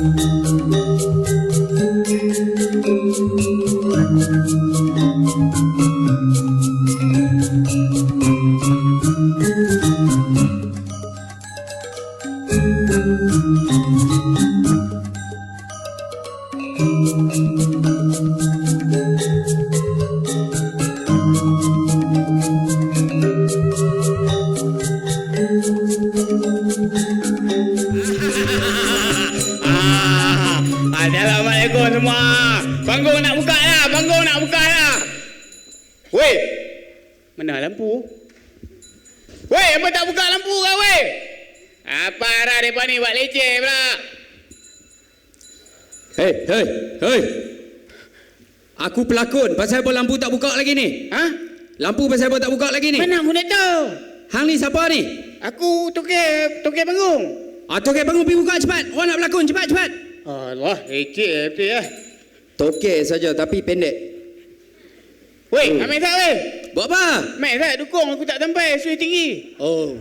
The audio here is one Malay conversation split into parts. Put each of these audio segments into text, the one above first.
Ah, Weh, apa tak buka lampu kau weh? Apa arah mereka ni buat leceh pula? Hei, hei, hei. Aku pelakon. Pasal apa lampu tak buka lagi ni? Ha? Lampu pasal apa tak buka lagi ni? Mana aku nak tahu? Hang ni siapa ni? Aku tukar tukar panggung. Ah, Tokek bangun pergi buka cepat. Orang nak berlakon cepat cepat. Allah, leceh betul ya. Tokek saja tapi pendek. Weh, ambil tak weh? Buat apa? Ambil tak dukung aku tak sampai sui tinggi. Oh.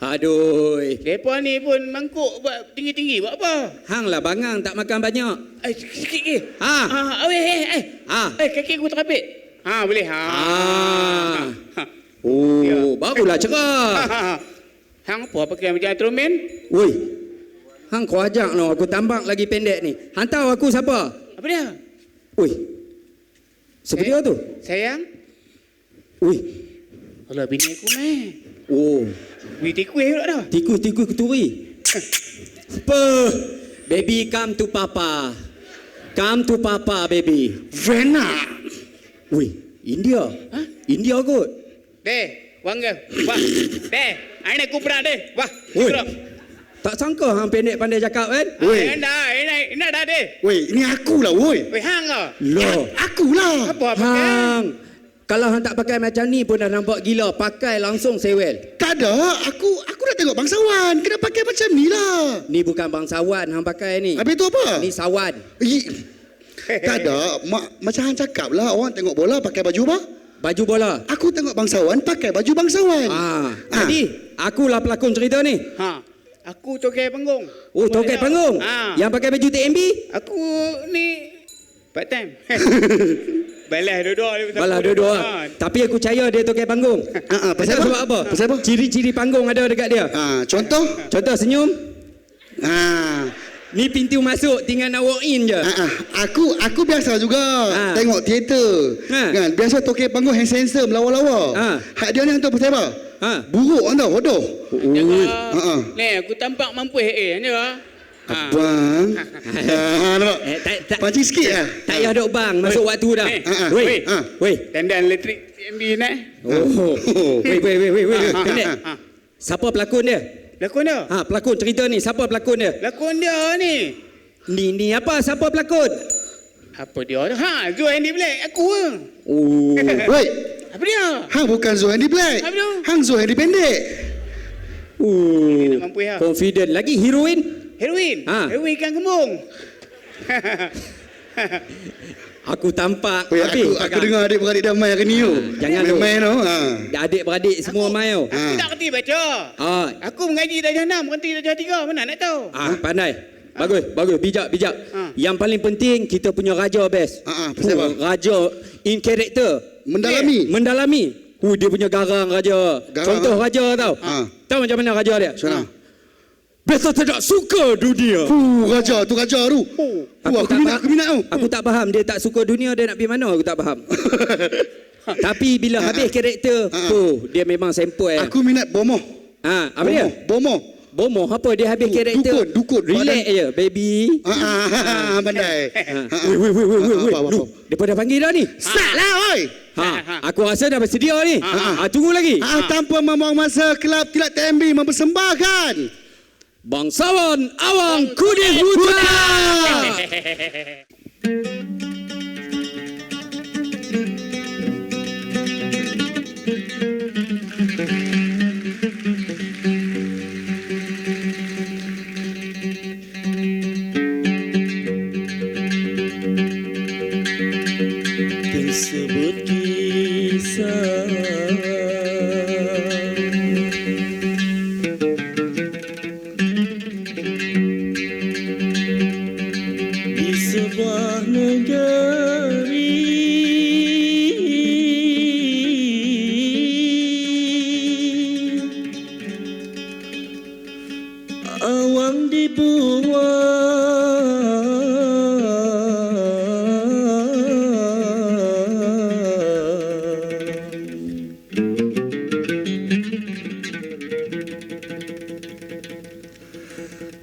Aduh. Depa ni pun mangkuk buat tinggi-tinggi buat apa? Hang lah bangang tak makan banyak. Eh, sikit ke? Ha. Ah, weh, eh, eh. Ha. Eh, kaki aku terapit. Ha, boleh. Ha. Ah. Ha. Oh, Ya. barulah Ha, cerah. ha, ha. Hang apa pakai macam Ultraman? Woi. Hang kau ajak no, aku tambak lagi pendek ni. Hang tahu aku siapa? Apa dia? Woi. Eh? dia tu? Sayang? Woi. Alah, bini aku meh. Oh, Wih, tikus pula dah. tikus-tikus keturi. Apa? Baby come to papa. Come to papa baby. Vena. Woi, India. Ha? India kot. Deh, wangga. Wah. Deh, aina kupra deh. Wah. Kupra. Tak sangka hang pendek pandai cakap kan? Woi. Ina, ina, ina dah deh. Weh, ini aku lah, woi. Weh, hang ah. Loh. Aku lah. Apa pakai? Hang. Kalau hang tak pakai macam ni pun dah nampak gila. Pakai langsung sewel. Tak ada, aku aku dah tengok bangsawan. Kena pakai macam ni lah. Ni bukan bangsawan hang pakai ni. Habis tu apa? Ni sawan. Ih, tak ada. Ma, macam hang cakap lah, orang tengok bola pakai baju apa? Baju bola. Aku tengok bangsawan pakai baju bangsawan. Ah, Ah. jadi akulah pelakon cerita ni. Ha. Aku tokai panggung. Oh, toket panggung. Ha. Yang pakai baju TMB? Aku ni part time. Balas dua-dua dia aku. dua-dua. Ha. Tapi aku percaya dia toket panggung. Ah, ah, pasal apa? sebab apa? Pasal apa? Ciri-ciri panggung ada dekat dia. Ah, contoh? Contoh senyum. Ah, Ni pintu masuk, tinggal nak walk in je. ah, ah, aku aku biasa juga Ah. tengok teater. Ha. Kan, biasa tokek panggung hand sensor melawa-lawa. Ah. Hak dia ni hantar pasal apa? Ha. Buruk kan tau, bodoh. Jangan. Ha, ha. Ni aku tampak mampu eh ni ah. Ha. Abang. Ah, nampak? Eh, tak, tak, Pancing sikit lah. tak payah duk bang, masuk waktu dah. Eh, ah, Weh, weh. ah. weh. Dandan elektrik TMB ni. Oh, weh, weh, weh, weh, weh. Ha, ha, Pendek. ha, ha. Siapa pelakon dia? Lakon dia. Ha, pelakon cerita ni, siapa pelakon dia? Lakon dia ni. Ni, ni apa? Siapa pelakon? Apa dia? Ha, Zul Andy Black. Aku ke? Oh, Woi, Apa dia? hang bukan Zohandi Black. Apa tu? Hang Zohandi pendek. oh. Mampu ya. Confident. Lagi heroin? Heroin. Ha. Heroin ikan kembung. Aku tampak. Habis aku aku dengar adik-beradik dah main hari ni tu. jangan tu. main tu. Ha. Adik-beradik semua main tau. Aku tak kerti baca. Ah, Aku mengaji darjah 6, berhenti darjah 3. Mana nak tahu? ah pandai. Bagus, bagus. Bijak, bijak. Ha. Yang paling penting kita punya raja best. Ha, ha, pasal apa? Raja in character. Mendalami. Mendalami. Hu dia punya garang raja. Garang, Contoh ha? raja tau. Ha. Tahu macam mana raja dia? Macam mana? Beta tidak suka dunia. Fuh, raja tu raja tu. Fuh, aku, tak minat, aku minat tu. Aku tak faham dia tak suka dunia dia nak pergi mana aku tak faham. Tapi bila habis karakter, Ha, ha. oh dia memang sampel. Aku minat bomoh. Ha, apa dia? Bomoh. Bomoh apa dia habis karakter? dukun, dukun. Relax je, baby. Ha, ha, ha, ha, pandai. Ha. Weh, weh, weh, weh, weh, weh. Apa, apa, Lu, apa? Depa dah panggil dah ni. Start lah, oi. Ha, aku rasa dah bersedia ni. Ha, tunggu lagi. Ha, tanpa membuang masa, kelab Tilat TMB mempersembahkan Bangsawan Awang Kudis Buta.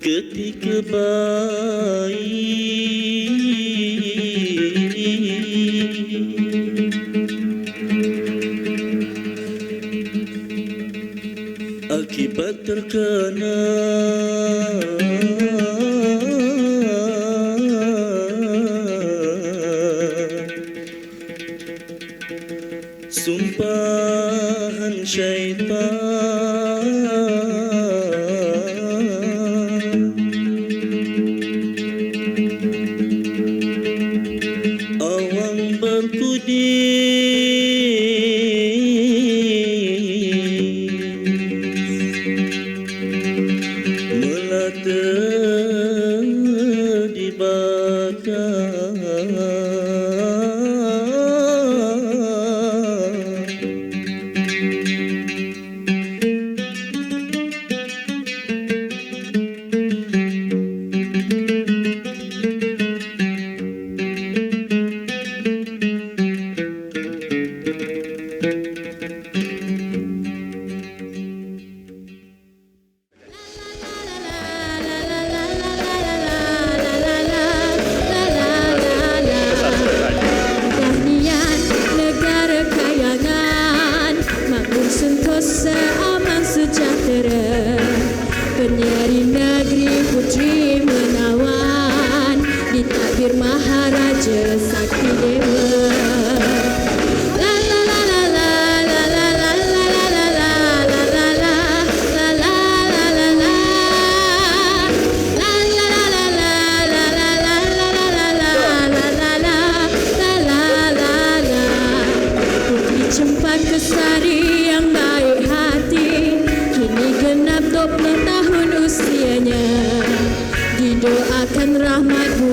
ketika bayi akibat terkena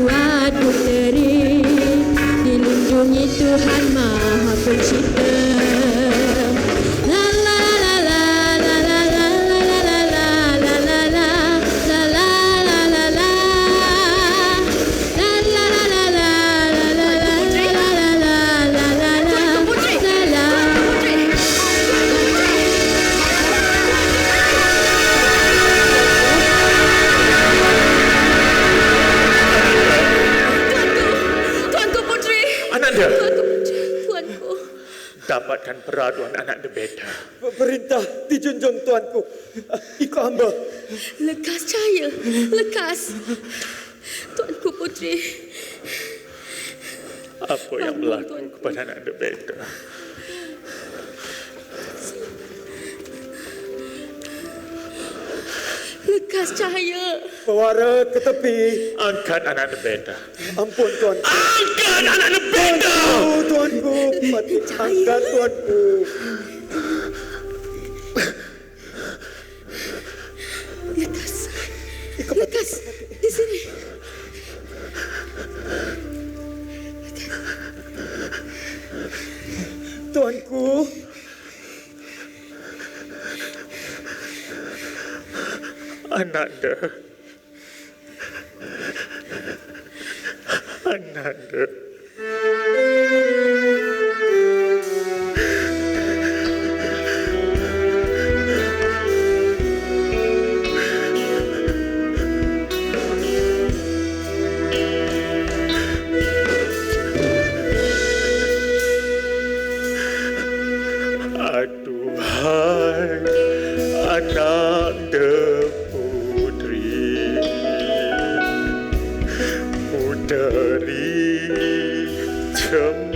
Maha Puteri Dilindungi Tuhan Maha Pencipta. Lekas cahaya. Lekas. Tuanku Putri. Apa yang berlaku Tuan kepada anak anda Beta? Lekas cahaya. Pewara ke tepi. Angkat anak anda Beta. Ampun Tuan. Angkat anak anda Beta. Tuanku, Tuanku. Angkat Tuanku. Ananda. Ananda.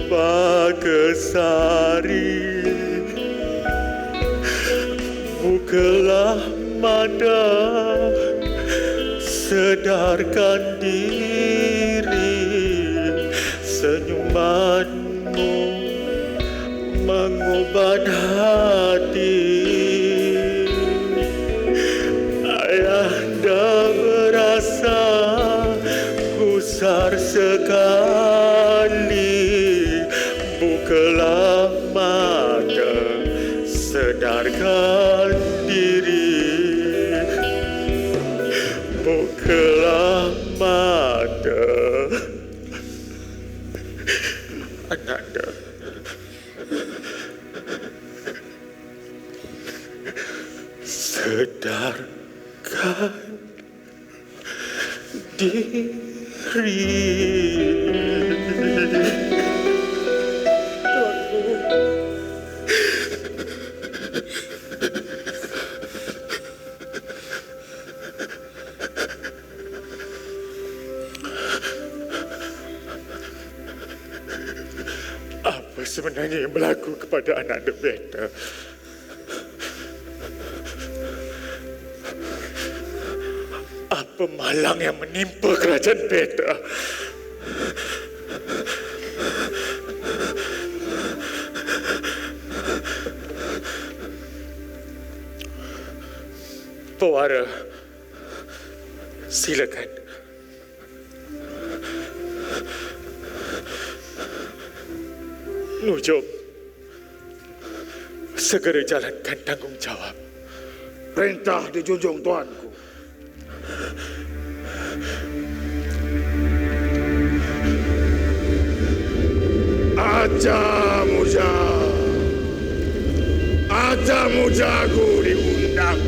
facă sari mata sedarkan diri. Senyumanmu mengubat hati. Mata Ananda. Sedarkan kepada anak Beta? Apa malang yang menimpa kerajaan Beta? Pewara, silakan. Nujum, segera jalankan tanggungjawab. Perintah dijunjung tuanku. Aja muja. Aja mujaku diundang.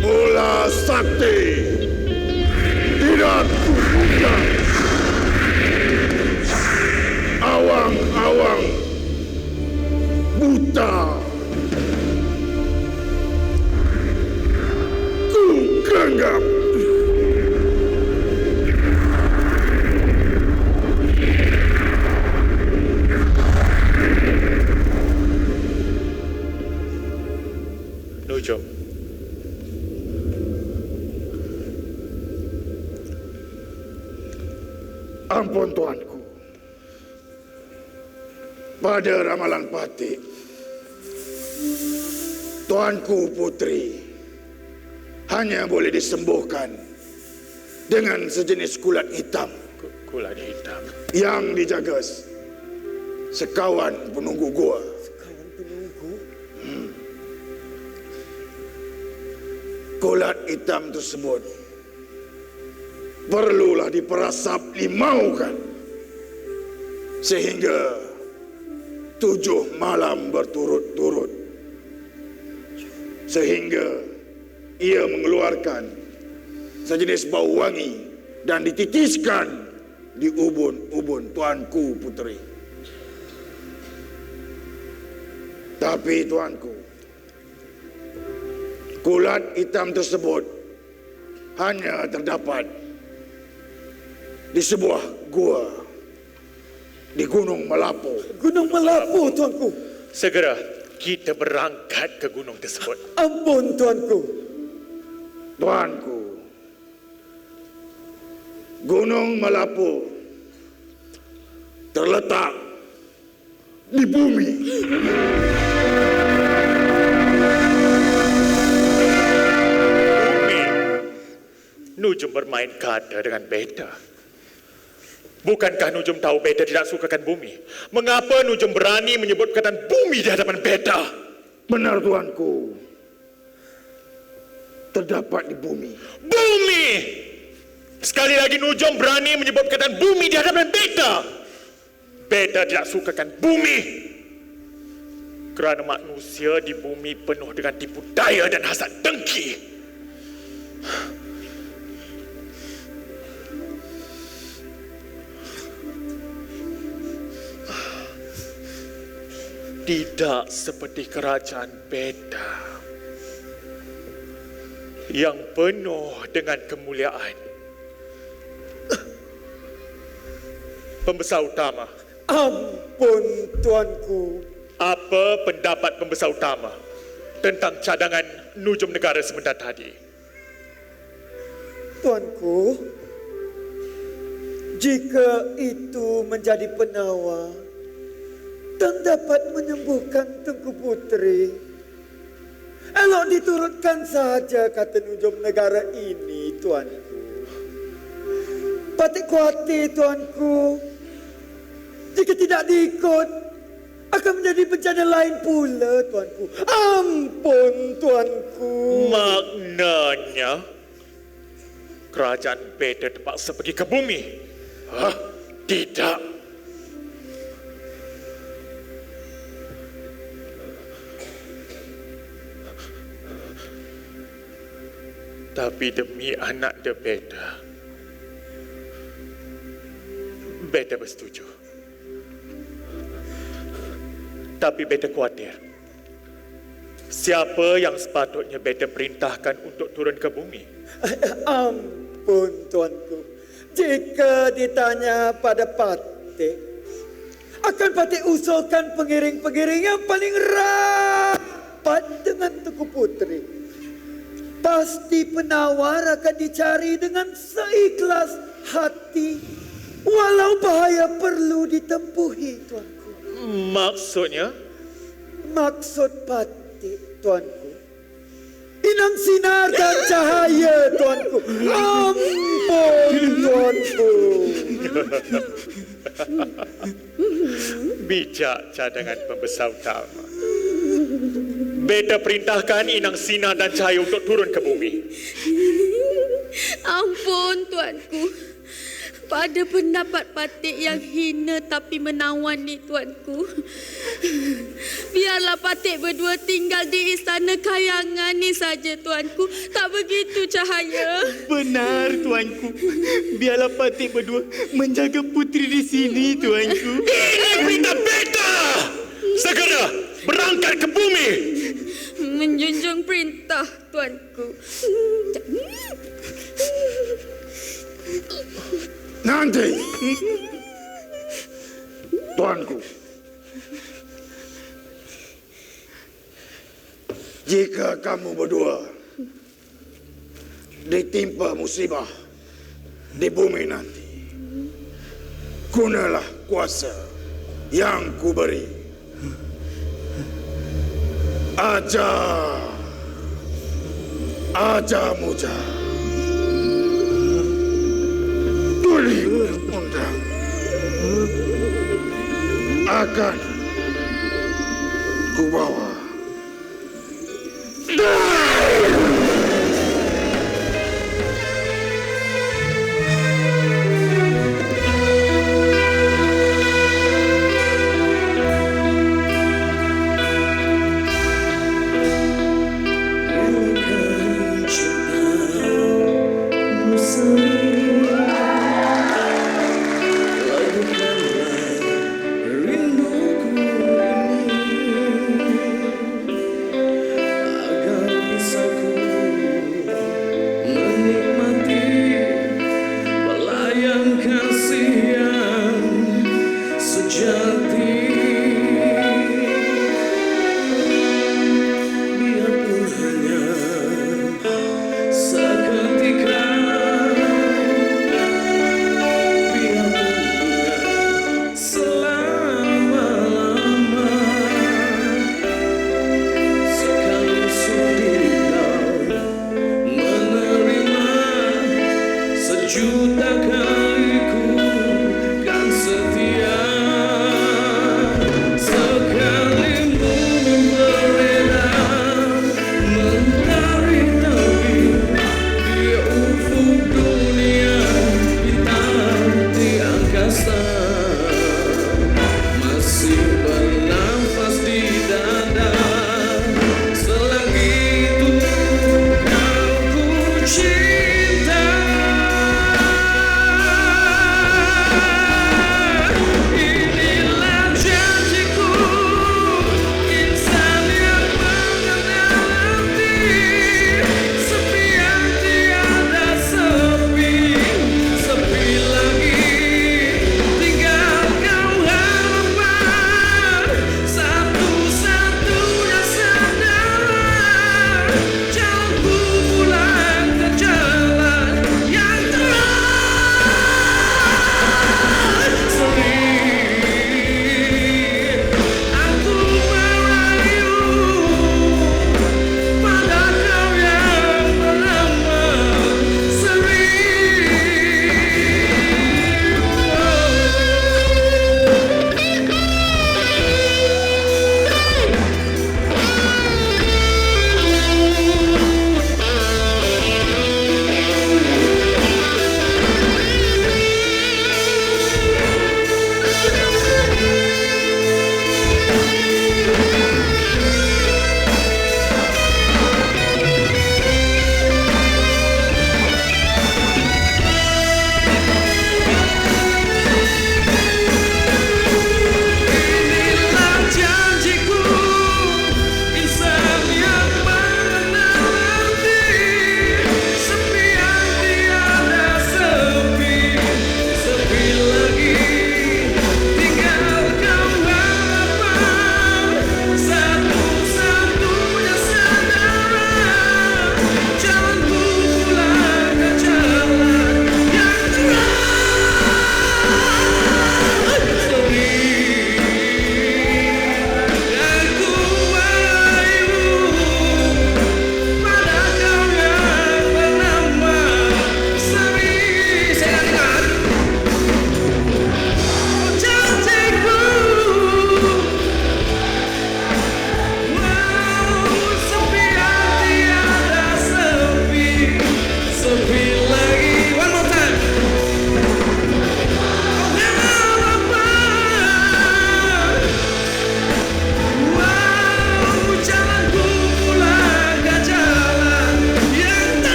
Mula sakti. Tidak kubuka. Awang-awang buta. Ku ganggap. Nujum, Ampun tuanku. Pada ramalan pati, tuanku putri hanya boleh disembuhkan dengan sejenis kulat hitam ku- kulat hitam. yang dijaga sekawan penunggu gua. Kawan penunggu. Kulat hitam tersebut perlulah diperasap limaukan sehingga tujuh malam berturut-turut sehingga ia mengeluarkan sejenis bau wangi dan dititiskan di ubun-ubun tuanku puteri. Tapi tuanku, kulat hitam tersebut hanya terdapat di sebuah gua di Gunung Melapu. Gunung Melapu, tuanku. Segera kita berangkat ke gunung tersebut. Ampun, tuanku. Tuanku, Gunung Melapu terletak di bumi. Bumi. Nujum bermain kata dengan Beta. Bukankah Nujum tahu Beta tidak sukakan bumi? Mengapa Nujum berani menyebut perkataan bumi di hadapan Beta? Benar tuanku, terdapat di bumi. Bumi! Sekali lagi Nujum berani menyebut perkataan bumi di hadapan Beta. Beta tidak sukakan bumi. Kerana manusia di bumi penuh dengan tipu daya dan hasad dengki. Tidak seperti kerajaan Beta yang penuh dengan kemuliaan. Pembesar utama, Ampun, tuanku. apa pendapat pembesar utama tentang cadangan nujum negara sebentar tadi? Tuanku, jika itu menjadi penawar dan dapat menyembuhkan Tengku Putri. Elok diturunkan saja kata Nujum Negara ini, Tuanku. Patik kuatir, Tuanku. Jika tidak diikut, akan menjadi bencana lain pula, Tuanku. Ampun, Tuanku. Maknanya, kerajaan beda terpaksa pergi ke bumi? Hah? Tidak. Tapi demi anak dia Beda, Beda bersetuju. Tapi Beda khawatir. Siapa yang sepatutnya Beda perintahkan untuk turun ke bumi? Ampun tuanku. Jika ditanya pada Patik, akan Patik usulkan pengiring-pengiring yang paling rapat dengan Tuku Putri. Pasti penawar akan dicari dengan seikhlas hati. Walau bahaya perlu ditempuhi tuanku. Maksudnya? Maksud Patik tuanku. Inang sinar dan cahaya tuanku. Ampun tuanku. Bijak cadangan pembesar utama. Beta perintahkan Inang Sina dan Cahaya untuk turun ke bumi. Ampun tuanku. Pada pendapat Patik yang hina tapi menawan ni tuanku. Biarlah Patik berdua tinggal di istana kayangan ni saja tuanku. Tak begitu cahaya. Benar tuanku. Biarlah Patik berdua menjaga putri di sini tuanku. Ini perintah Beta! Segera berangkat ke bumi! Menjunjung perintah tuanku. Nanti. Tuanku. Jika kamu berdua ditimpa musibah di bumi nanti, gunalah kuasa yang kuberi. Aja, aja muda, tulis undang akan ku bawa.